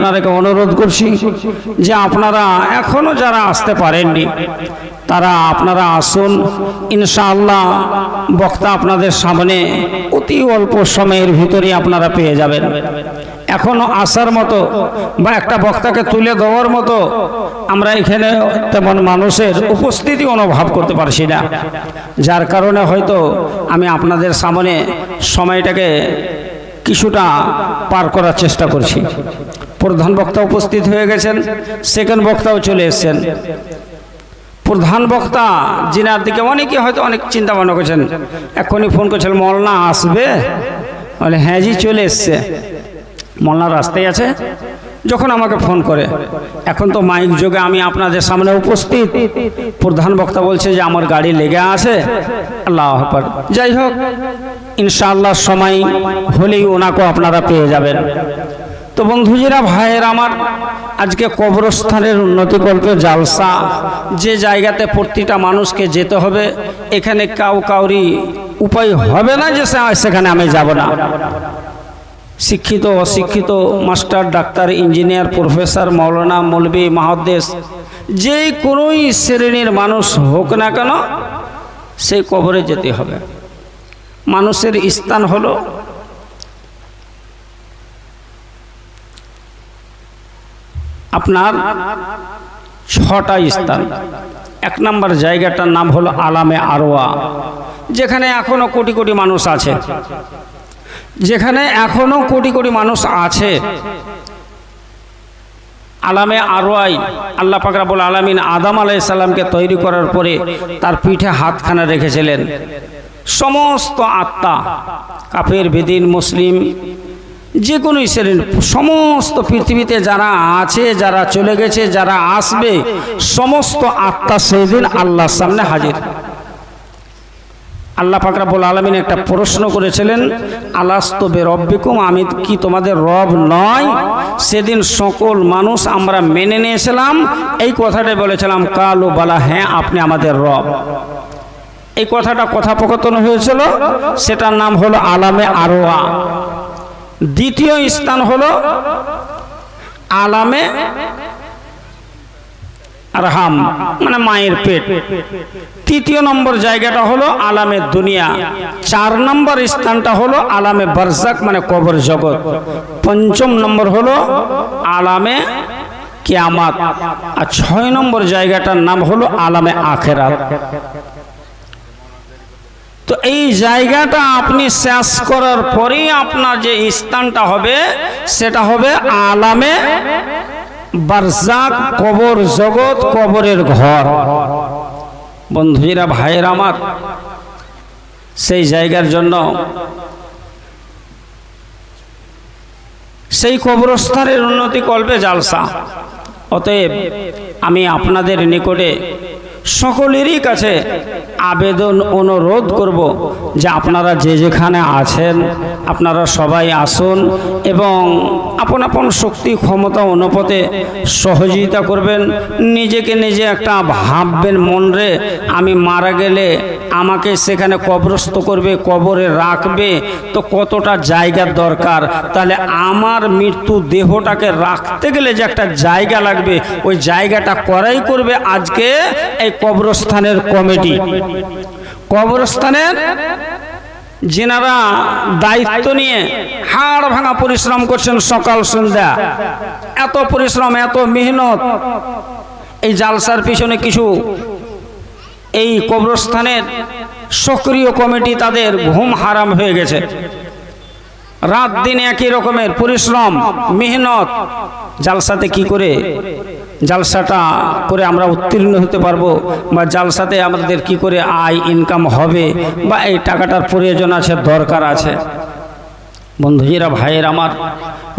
আপনাদেরকে অনুরোধ করছি যে আপনারা এখনও যারা আসতে পারেননি, তারা আপনারা আসুন। ইনশাআল্লাহ বক্তা আপনাদের সামনে অতি অল্প সময়ের ভিতরে আপনারা পেয়ে যাবেন। এখনও আসার মতো বা একটা বক্তাকে তুলে দেওয়ার মতো আমরা এখানে তেমন মানুষের উপস্থিতি অনুভব করতে পারছি না। যার কারণে হয়তো আমি আপনাদের সামনে সময়টাকে কিছুটা পার করার চেষ্টা করছি। প্রধান বক্তা উপস্থিত হয়ে গেছেন সেকেন্ড বক্তাও চলে এসেছেন। প্রধান বক্তা যিনার দিকে অনেকে হয়তো অনেক চিন্তা ভাবনা করছেন, এখনই ফোন করছেন, মলনা আসবে? বলে হ্যাঁ জি, চলে এসছে। মলনা রাস্তায় আছে, যখন আমাকে ফোন করে, এখন তো মাইক যোগে আমি আপনাদের সামনে উপস্থিত। প্রধান বক্তা বলছে যে, আমার গাড়ি লেগে আছে। আল্লাহ। যাই হোক, ইনশাআল্লাহ সময় হলেই ওনাকেও আপনারা পেয়ে যাবেন। তো বন্ধুজিরা, ভাইয়ের আমার, আজকে কবরস্থানের উন্নতি উন্নতিকল্পে জালসা। যে জায়গাতে প্রতিটা মানুষকে যেতে হবে, এখানে কাউ কাউরি উপায় হবে না যে সেখানে আমি যাব না। শিক্ষিত, অশিক্ষিত, মাস্টার, ডাক্তার, ইঞ্জিনিয়ার, প্রফেসর, মৌলানা, মৌলবী মাহদ্দেশ যে কোনোই শ্রেণির মানুষ হোক না কেন, সেই কবরে যেতে হবে। মানুষের স্থান হলো আপনার ছটা স্থান। এক নম্বর জায়গাটার নাম হলো আলামে আরোয়া যেখানে এখনও কোটি কোটি মানুষ আছে। যেখানে এখনও কোটি কোটি মানুষ আছে। আলামে আরোয়াই আল্লাহ পাকরাবুল আলমিন আদাম আলাইসাল্লামকে তৈরি করার পরে তার পিঠে হাতখানা রেখেছিলেন। সমস্ত আত্মা, কাফের, বেদিন, মুসলিম যে কোনো শ্রেণির সমস্ত পৃথিবীতে যারা আছে, যারা চলে গেছে, যারা আসবে, সমস্ত আত্মা সেদিন আল্লাহর সামনে হাজির। আল্লাহ পাকরাবুল আলমিন একটা প্রশ্ন করেছিলেন আলাস্তবে রব্বিকুম আমি কি তোমাদের রব নয়? সেদিন সকল মানুষ আমরা মেনে নিয়েছিলাম। এই কথাটাই বলেছিলাম, কালো, বলা হ্যাঁ আপনি আমাদের রব। এই কথাটা কথোপকথন হয়েছিল, সেটার নাম হলো আলামে আরোয়া। দ্বিতীয় স্থান হলো আলামে আরহাম মানে মায়ের পেট। তৃতীয় নম্বর জায়গাটা হলো আলামে দুনিয়া। চার নম্বর স্থানটা হলো আলামে বারজাক মানে কবর জগৎ। পঞ্চম নম্বর হলো আলামে কেয়ামাত। আর ছয় নম্বর জায়গাটার নাম হলো আলামে আখেরাত। তো এই জায়গাটা আপনি শেষ করার পরেই আপনার যে স্থানটা হবে, সেটা হবে আলামে বারজাক কবর জগৎ কবরের ঘর। বন্ধুরা, ভাইয়ের আমার, সেই জায়গার জন্য সেই কবরস্থানের উন্নতি কল্পে জালসা। অতএব আমি আপনাদের নিকটে সকলেরই কাছে আবেদন, অনুরোধ করব যে আপনারা যে যেখানে আছেন, আপনারা সবাই আসুন এবং আপন আপন শক্তি, ক্ষমতা, অনুপাতে সহযোগিতা করবেন। নিজেকে নিজে একটা ভাববেন মন রে আমি মারা গেলে আমাকে সেখানে কবরস্থ করবে, কবরে রাখবে, তো কতটা জায়গার দরকার? তাহলে আমার মৃত্যু দেহটাকে রাখতে গেলে যে একটা জায়গা লাগবে, ওই জায়গাটা করাই করবে আজকে এই কবরস্থানের কমিটি। কবরস্থানের যেনারা দায়িত্ব নিয়ে হাড় ভাঙা পরিশ্রম করছেন সকাল, সন্ধ্যা, এত পরিশ্রম, এত মেহনত, এই জালসার পিছনে কিছু এই কবরস্থানের সক্রিয় কমিটি তাদের ঘুম হারাম হয়ে গেছে। রাত দিন একই রকমের, পরিশ্রম, মেহনত। জালসাতে কি করে? জালসাটা করে আমরা উত্তীর্ণ হতে পারব বা জালসাতে আমাদের কি করে আয় ইনকাম হবে বা এই টাকাটার প্রয়োজন আছে, দরকার আছে। বন্ধুজিরা, ভাইয়ের আমার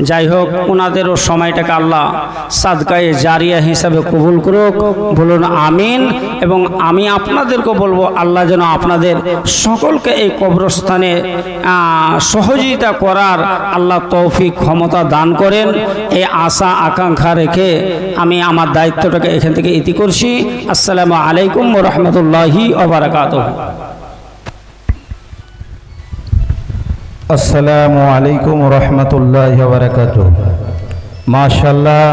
যাই হোক ওনাদেরও সময়টাকে আল্লাহ সাদকায়ে জারিয়া হিসাবে কবুল করুক। বলুন আমিন এবং আমি আপনাদেরকে বলব, আল্লাহ যেন আপনাদের সকলকে এই কবরস্থানে সহযোগিতা করার আল্লাহ তৌফিক, ক্ষমতা দান করেন। এই আশা, আকাঙ্ক্ষা রেখে আমি আমার দায়িত্বটাকে এখান থেকে ইতি করছি। আসসালামু আলাইকুম রহমতুল্লাহি ওবরাকাত আসসালামু আলাইকুম রহমতুল্লাহ বারকাত মাশাল্লাহ